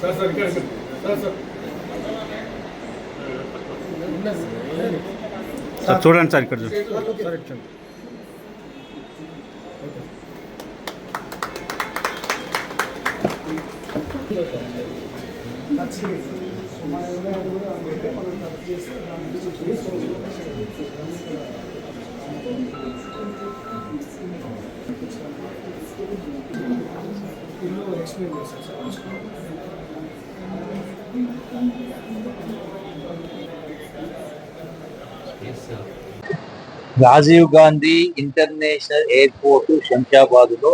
Sir sir ಕೇಳಿ sir sir sir చూడండి sir ఇక్కడ చూడండి ఎక్స్ప్లెయిన్ చేస్తాను sir Rajiv Gandhi international airport శంషాబాద్లో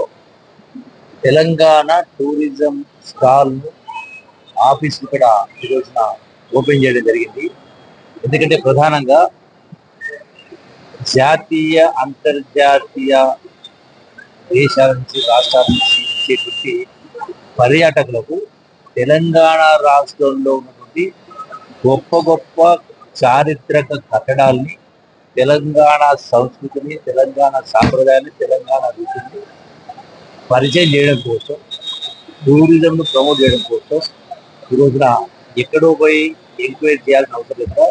Telangana tourism స్టాల్ను ఆఫీస్ ఇక్కడ ఈ రోజున ఓపెన్ చేయడం జరిగింది. ఎందుకంటే ప్రధానంగా జాతీయ అంతర్జాతీయ దేశాల నుంచి రాష్ట్రాల నుంచి వచ్చేటువంటి పర్యాటకులకు తెలంగాణ రాష్ట్రంలో ఉన్నటువంటి గొప్ప గొప్ప చారిత్రక కట్టడాల్ని తెలంగాణ సంస్కృతిని తెలంగాణ సాంప్రదాయాన్ని తెలంగాణ రుచిని పరిచయం చేయడం కోసం టూరిజంను ప్రమోట్ చేయడం కోసం ఈ రోజున ఎక్కడో పోయి ఎంక్వైరీ చేయాల్సిన అవసరం లేదు.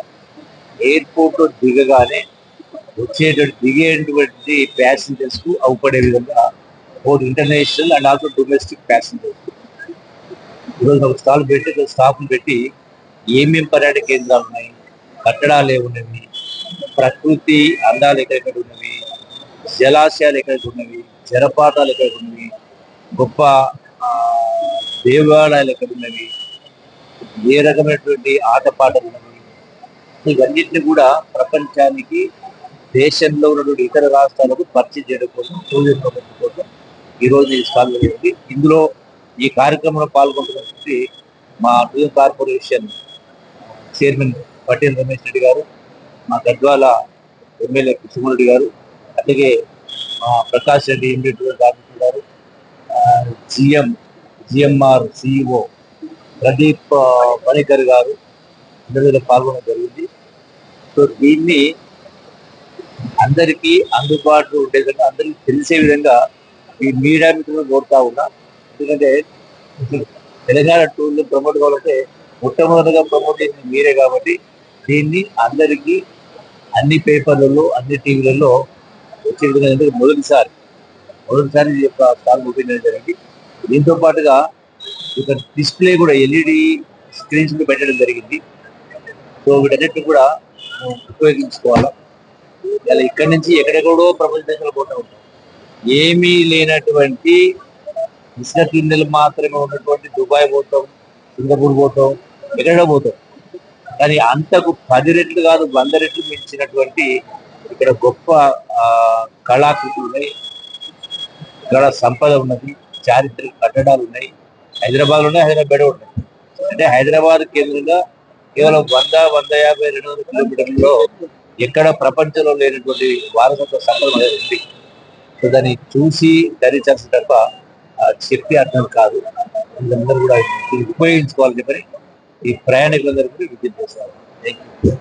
ఎయిర్పోర్ట్లో దిగగానే వచ్చేటువంటి దిగేటువంటి ప్యాసింజర్స్కు అవుపడే అవపడే విధంగా both international and also domestic passengers ఈరోజు ఒక స్టాల్ పెట్టి స్టాఫ్ని పెట్టి ఏమేమి పర్యాటక కేంద్రాలు ఉన్నాయి కట్టడాలు ఏమున్నవి ప్రకృతి అందాలు ఎక్కడెక్కడ ఉన్నవి? జలాశయాలు ఎక్కడెక్కడ ఉన్నవి? జలపాతాలు ఎక్కడ ఉన్నవి? గొప్ప దేవాలయాలు ఎక్కడ ఉన్నవి? ఏ రకమైనటువంటి ఆటపాటలు ఉన్నవి? ఇవన్నిటిని కూడా ప్రపంచానికి దేశంలో ఉన్నటువంటి ఇతర రాష్ట్రాలకు పరిచయం చేయడం కోసం టూరిజం ప్రపంచం కోసం ఈరోజు ఈ స్టాల్ ఇందులో ఈ కార్యక్రమంలో పాల్గొంటున్నటువంటి మా tourism corporation chairman Patel Ramesh Reddy గారు మా గద్వాల ఎమ్మెల్యే కృష్ణమూర్తి గారు అలాగే మా ప్రకాష్ రెడ్డి ఎండి గారు GM GMR CEO Pradeep Manikar గారు ఇందులో పాల్గొనడం జరిగింది. సో దీన్ని అందరికీ అందుబాటులో ఉండే విధంగా అందరికీ తెలిసే విధంగా ఈ మీడియా మిత్రులు కోరుతా ఉన్నా. ఎందుకంటే తెలంగాణ టూర్లు ప్రమోట్ కావాలంటే మొట్టమొదటిగా ప్రమోట్ చేసింది మీరే కాబట్టి దీన్ని అందరికీ అన్ని పేపర్లలో అన్ని టీవీలలో వచ్చే విధంగా ఎందుకంటే మొదటిసారి మొదటిసారి యొక్క స్టాల్ ఓపెన్ జరిగింది. దీంతో పాటుగా ఇక డిస్ప్లే కూడా ఎల్ఈడి స్క్రీన్స్ కూడా పెట్టడం జరిగింది. సో వీటన్నిటిని కూడా మనం ఉపయోగించుకోవాలా? ఇలా ఇక్కడి నుంచి ఎక్కడెక్కడో ప్రపంచ దేశాలు పోతూ ఉంటాం. ఏమీ లేనటువంటి ఇసుక కిందలు మాత్రమే ఉన్నటువంటి దుబాయ్ పోతాం సింగపూర్ పోతాం ఎక్కడో పోతాం. కానీ అంతకు పది రెట్లు కాదు వంద రెట్లు మించినటువంటి ఇక్కడ గొప్ప కళాకృతులు ఉన్నాయి ఇక్కడ సంపద ఉన్నది చారిత్రక కట్టడాలు ఉన్నాయి. హైదరాబాద్ ఉన్నాయి హైదరాబాద్ ఉన్నాయి. అంటే హైదరాబాద్ కేంద్రంగా కేవలం వంద వంద యాభై రెండు వందల కిలోమీటర్లలో ఎక్కడ ప్రపంచంలో లేనటువంటి వారసత్వ సంపద ఉంది. సో దాన్ని చూసి ధరించాల్సిన తప్ప ఆ, చెప్పి అర్థం కాదు. అందరూ కూడా ఉపయోగించుకోవాలని చెప్పని ఈ ప్రయాణికులందరికీ కూడా విజ్ఞప్తి చేస్తారు థ్యాంక్ యూ